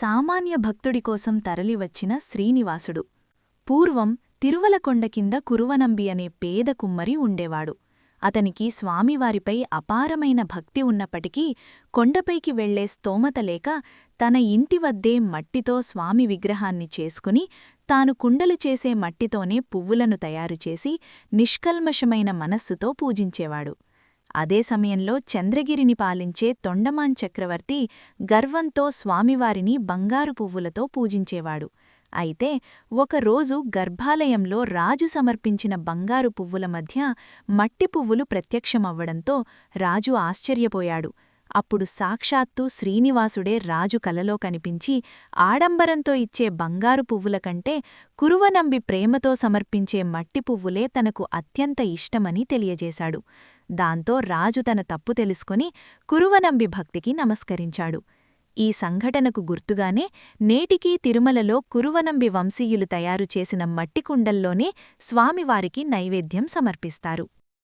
సామాన్య భక్తుడి కోసం తరలివచ్చిన శ్రీనివాసుడు. పూర్వం తిరువలకొండ కింద కురువనంబి అనే పేద కుమ్మరి ఉండేవాడు. అతనికి స్వామివారిపై అపారమైన భక్తి ఉన్నప్పటికీ కొండపైకి వెళ్ళే స్తోమత లేక తన ఇంటివద్దే మట్టితో స్వామి విగ్రహాన్ని చేసుకుని తాను కుండలు చేసే మట్టితోనే పువ్వులను తయారుచేసి నిష్కల్మషమైన మనస్సుతో పూజించేవాడు. అదే సమయంలో చంద్రగిరిని పాలించే తొండమాన్ చక్రవర్తి గర్వంతో స్వామివారిని బంగారు పువ్వులతో పూజించేవాడు. అయితే ఒకరోజు గర్భాలయంలో రాజు సమర్పించిన బంగారు పువ్వుల మధ్య మట్టి పువ్వులు ప్రత్యక్షమవ్వడంతో రాజు ఆశ్చర్యపోయాడు. అప్పుడు సాక్షాత్తు శ్రీనివాసుడే రాజు కలలో కనిపించి ఆడంబరంతో ఇచ్చే బంగారు పువ్వుల కంటే కురువనంబి ప్రేమతో సమర్పించే మట్టి పువ్వులే తనకు అత్యంత ఇష్టమని తెలియజేశాడు. దాంతో రాజు తన తప్పు తెలుసుకుని కురువనంబి భక్తికి నమస్కరించాడు. ఈ సంఘటనకు గుర్తుగానే నేటికీ తిరుమలలో కురువనంబి వంశీయులు తయారు చేసిన మట్టి కుండల్లోనే స్వామివారికి నైవేద్యం సమర్పిస్తారు.